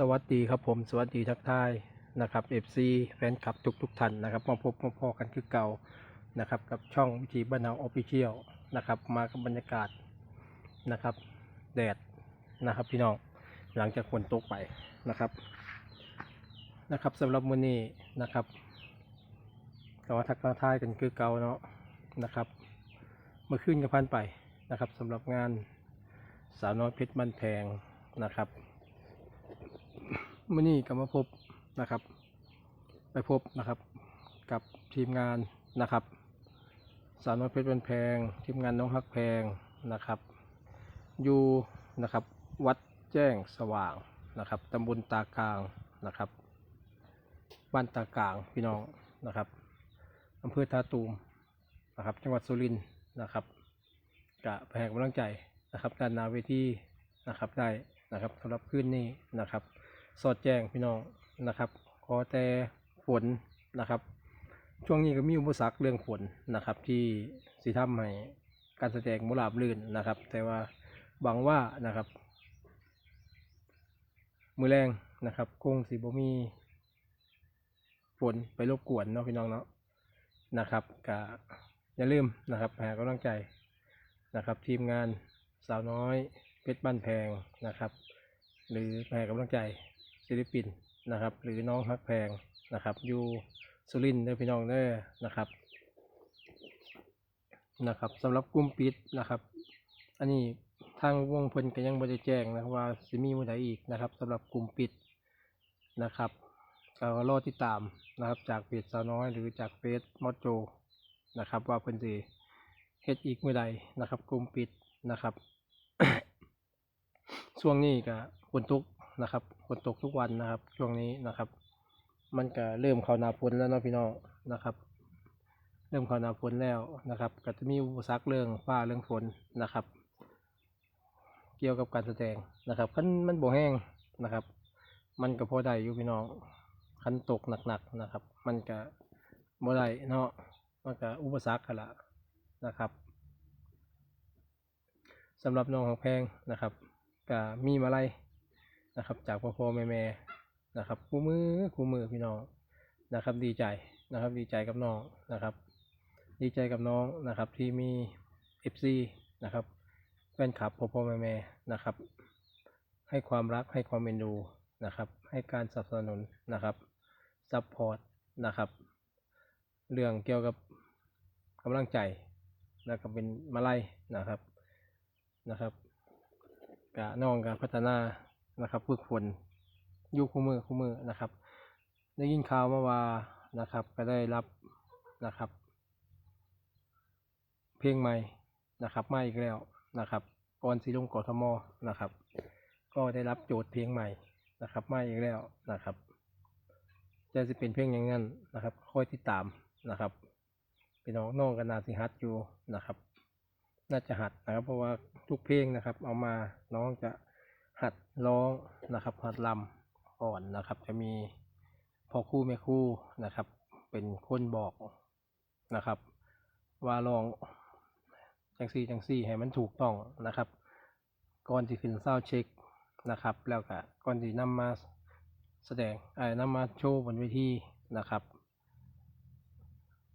สวัสดีครับผมสวัสดีทักทายนะครับ FC แฟนคลับทุกทุกท่านนะครับมาพบมาพอกันคือเก่านะครับกับช่องวิธีบ้านเฮาออฟฟิเชียลนะครับมากับบรรยากาศนะครับแดดนะครับพี่น้องหลังจากฝนตกไปนะครับนะครับสำหรับมื้อนี้นะครับก็ว่าทักทายกันคือเก่าเนาะนะครับเมื่อคืนก็ผ่านไปนะครับสำหรับงานสาวน้อยเพชรบ้านแพงนะครับ มื่อนี้ก็มาพบนะครับ ไปพบนะครับ กับทีมงานนะครับ สาวน้อยเพชรบันแพง ทีมงานน้องฮักแพงนะครับ อยู่นะครับวัดแจ้งสว่างนะครับตำบลตากลางนะครับบ้านตากลางพี่น้องนะครับอำเภอท่าตูมนะครับจังหวัดสุรินทร์นะครับกะแพงกำลังใจนะครับด้านนาเวทีนะครับได้นะครับสำหรับคืนนี้นะครับ สอดแจ้งพี่น้องนะครับ ขอแต่ฝนนะครับ ช่วงนี้ก็มีอุปสรรคเรื่องฝนนะครับ ที่สิทำให้การแสดงมุลาบลื่นนะครับ แต่ว่าหวังว่านะครับ มือแรงนะครับคงสิบ่มีฝนไปรบกวนเนาะพี่น้องเนาะนะครับก็อย่าลืมนะครับหากำลังใจนะครับ ทีมงานสาวน้อยเพชรบ้านแพงนะครับ หรือแพรกำลังใจ ศิลปินนะครับ หรือน้องฮักแพงนะครับอยู่สุรินทร์เด้อพี่น้องเด้อนะครับนะครับสำหรับกลุ่มปิดนะครับ อันนี้ทางวงเพิ่นก็ยังไม่ได้แจ้งนะว่าสิมีมื้อใดอีกนะครับสำหรับกลุ่มปิดนะครับก็รอติดตามนะครับ จากเพจสาวน้อยหรือจากเฟซมอดโจนะครับ ว่าเพิ่นสิเฮ็ดอีกมื้อใดนะครับ กลุ่มปิดนะครับช่วงนี้ก็ฝนตก นะครับฝนตกทุกวันนะครับ ช่วงนี้นะครับ มันก็เริ่มเข้าหน้าฝนแล้วเนาะพี่น้องนะครับ เริ่มเข้าหน้าฝนแล้วนะครับ ก็จะมีอุปสรรคเรื่องฟ้าเรื่องฝนนะครับ เกี่ยวกับการแสดงนะครับคันมันบ่แห้งนะครับ มันก็พอได้อยู่พี่น้องคันตกหนักๆนะครับ มันก็บ่ได้เนาะมันก็อุปสรรคกันละนะครับสำหรับน้องของแพงนะครับก็มีมาลัย นะครับ จากพ่อพ่อแม่แม่นะครับคู่มือคู่มือพี่น้องนะครับ ดีใจนะครับ ดีใจกับน้องนะครับ ดีใจกับน้องนะครับ ที่มีเอฟซีนะครับแฟนคลับพ่อพ่อแม่แม่นะครับ ให้ความรักให้ความเอ็นดูนะครับ ให้การสนับสนุนนะครับซัพพอร์ตนะครับ เรื่องเกี่ยวกับกำลังใจนะครับเป็นมาลัยนะครับนะครับกะน้องกะพัฒนา นะครับฝึกฝนอยุคคู่มือคู่มือนะครับ ได้ยินข่าวมาว่านะครับ ก็ได้รับนะครับ เพลงใหม่นะครับมาอีกแล้วนะครับก่อนสีลงกทมนะครับ ก็ได้รับโจทย์เพลงใหม่นะครับมาอีกแล้วนะครับจะจะเป็นเพลงอย่างนั้นนะครับ ค่อยติดตามนะครับพี่น้องน้องกันนาสิฮัดอยู่นะครับ น่าจะหัดนะครับ เพราะว่าทุกเพลงนะครับ เอามาน้องจะ หัดร้องนะครับ หัดลำก่อนนะครับ จะมีพ่อครู่แม่ครู่นะครับ เป็นคนบอกนะครับ ว่าลองจังซี่จังซี่ให้มันถูกต้องนะครับ ก่อนที่ขึ้นเศร้าเช็คนะครับ แล้วก็ก่อนที่นำมาแสดงไอ้นำมาโชว์บนเวทีนะครับ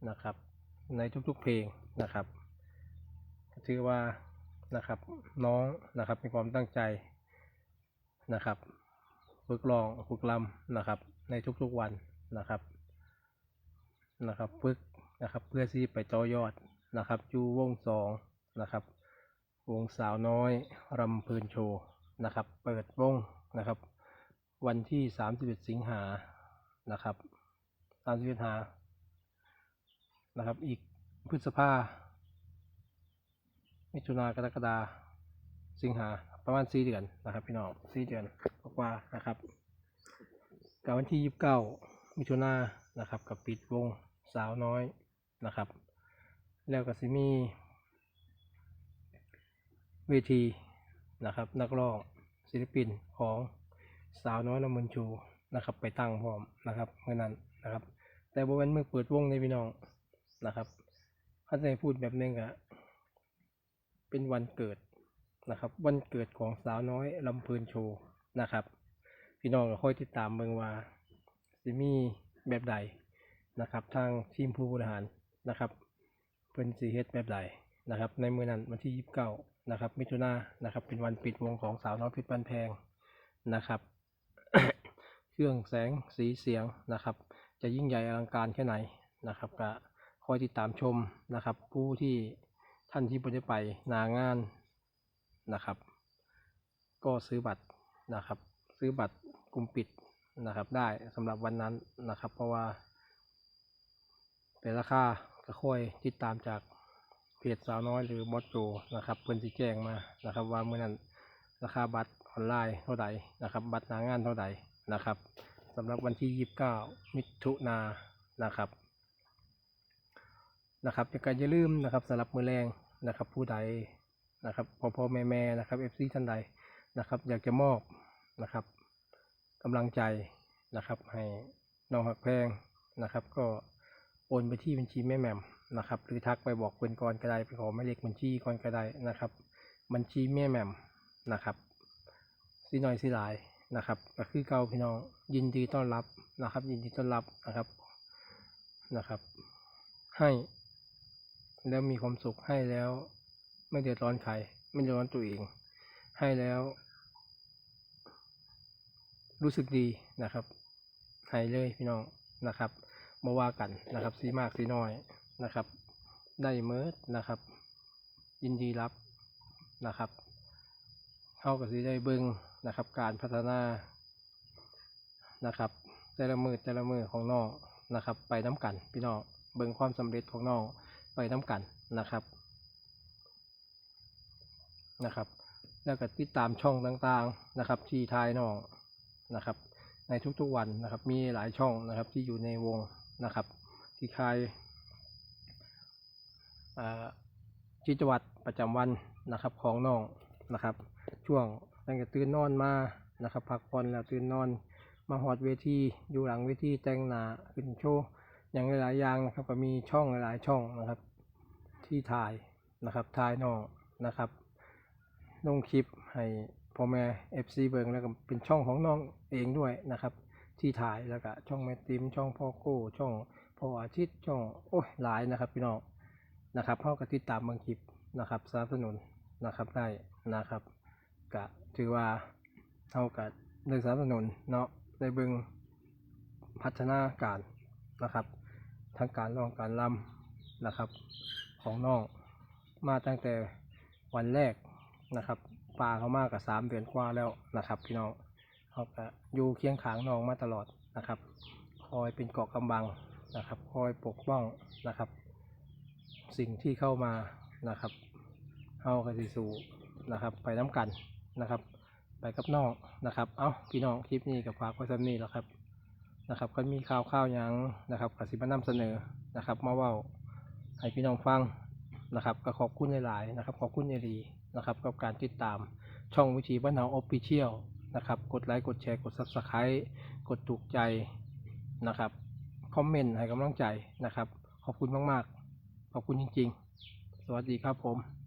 นะครับ ในทุกๆเพลงนะครับถือว่านะครับน้องนะครับมีความตั้งใจ นะครับ ฝึกลองฝึกลำนะครับ ในทุกๆวันนะครับนะครับฝึกนะครับเพื่อที่ไปต่อยอดนะครับอยู่วงสองนะครับ วงสาวน้อยรำเพลินโชว์นะครับ เปิดวงนะครับ วันที่ 31 สิงหานะครับ31สิงหานะครับ อีกพฤษภามิถุนากรกฎาสิงหาประมาณสี่เดือนนะครับ พี่น้องสี่เดือนกว่านะครับกับวันที่ยี่สิบเก้ามิถุนานะครับ กับปิดวงสาวน้อยนะครับ แล้วก็สิมีเวทีนะครับ นักร้องศิลปินของสาวน้อยละมุนชูนะครับ ไปตั้งพร้อมนะครับเมื่อนั้นนะครับ แต่บริเวณเมื่อเปิดวงในพี่น้องนะครับถ้าจะให้พูดแบบนึงอะเป็นวันเกิด นะครับวันเกิดของสาวน้อยลำเพลินโชว์นะครับ พี่น้องก็ค่อยติดตามเบิ่งว่าสิมีแบบใดนะครับ ทางทีมผู้บริหารนะครับเพิ่นสิเฮ็ดแบบใดนะครับ ในมื้อนั้นวันที่29นะครับมิถุนายนนะครับ เป็นวันปิดวงของสาวน้อยพชรบ้านแพงนะครับ เครื่องแสงสีเสียงนะครับ จะยิ่งใหญ่อลังการแค่ไหนนะครับก็คอยติดตามชมนะครับ ผู้ที่ท่านที่บ่ได้ไปนางาน นะครับ ก็ซื้อบัตรนะครับ ซื้อบัตรกลุ่มปิดนะครับ ได้สำหรับวันนั้นนะครับ เพราะว่า เป็นราคาก็ค่อยติดตามจากเพจสาวน้อยหรือบอสโจนะครับเพิ่นสิแจ้งมานะครับ ว่าเมื่อนั้นราคาบัตรออนไลน์เท่าใดนะครับ บัตรหนางานเท่าใดนะครับสำหรับวันที่ 29 มิถุนายนนะครับนะครับอย่าก็อย่าลืมนะครับสำหรับมือแรงนะครับ ผู้ใด นะครับพ่อพ่อแม่แม่นะครับเอฟซีท่านใดนะครับ อยากจะมอบนะครับกำลังใจนะครับ ให้น้องหักแพงนะครับ ก็โอนไปที่บัญชีแม่แหม่มนะครับหรือทักไปบอกเพื่อนก่อนก็ได้ไปขอหมายเลขบัญชีก่อนก็ได้นะครับ บัญชีแม่แหม่มนะครับสีน้อยสีหลายนะครับก็คือเก่าพี่น้องยินดีต้อนรับนะครับ ยินดีต้อนรับนะครับนะครับ ให้แล้วมีความสุขให้แล้ว ไม่เดือดร้อนใคร ไม่เดือดร้อนตัวเอง ให้แล้ว รู้สึกดีนะครับให้เลยพี่น้องนะครับมาว่ากันนะครับสีมากสีน้อยนะครับ ได้เมิดนะครับ ยินดีรับนะครับ เข้ากับสีได้เบิงนะครับ การพัฒนานะครับ แต่ละมือแต่ละมือของน้องนะครับ ไปน้ำกัน พี่น้องเบิงความสำเร็จของน้องไปน้ำกันนะครับ นะครับ แล้วก็ติดตามช่องต่างๆนะครับ ที่ทายน้องนะครับ ในทุกๆวันนะครับ มีหลายช่องนะครับที่อยู่ในวงนะครับ ที่คายอ่ากิจวัตรประจำวันนะครับของน้องนะครับ ช่วงตั้งแต่ตื่นนอนมานะครับพักผ่อนแล้วตื่นนอน มาหอดเวทีอยู่หลังเวทีแต่งหน้าขึ้นโชว์อย่างหลายๆอย่างนะครับก็มีช่องหลายๆช่องนะครับ ที่ถ่ายนะครับถ่ายน้องนะครับ ลงคลิปให้พ่อแม่ FC เบิงแล้วก็เป็นช่องของน้องเองด้วยนะครับ ที่ถ่ายแล้วก็ช่องแม่ติมช่องพ่อโก้ช่องพ่ออาทิตย์ช่องโอ้ยหลายนะครับพี่น้องนะครับเข้ากับติดตามเบางคลิปนะครับสนับสนุนนะครับได้นะครับก็ถือว่าเท่ากับได้สนับสนุนเนาะได้เบิงพัฒนาการนะครับทั้งการร้องการรำนะครับของน้องมาตั้งแต่วันแรก นะครับปลาเขามากกับสามเดือนกว่าแล้วนะครับ พี่น้องเขาก็อยู่เคียงขางน้องมาตลอดนะครับ คอยเป็นเกาะกำบังนะครับ คอยปกป้องนะครับ สิ่งที่เข้ามานะครับเฮากันสิสู่นะครับ ไปน้ำกันนะครับ ไปกับน้องนะครับ เอ้าพี่น้องคลิปนี้กับฝากไว้สำนี้แล้วครับนะครับก็มีข่าวข่าวยังนะครับกสิมานำเสนอนะครับ มาว้าให้พี่น้องฟัง นะครับก็ขอบคุณหลายๆนะครับขอบคุณเอรีนะครับกับการติดตามช่องวิธีบ้านเฮาออฟฟิเชียลนะครับกดไลค์กดแชร์กดซับสไครต์กดถูกใจนะครับคอมเมนต์ให้กำลังใจนะครับ ขอบคุณมากๆ ขอบคุณจริง ๆ สวัสดีครับผม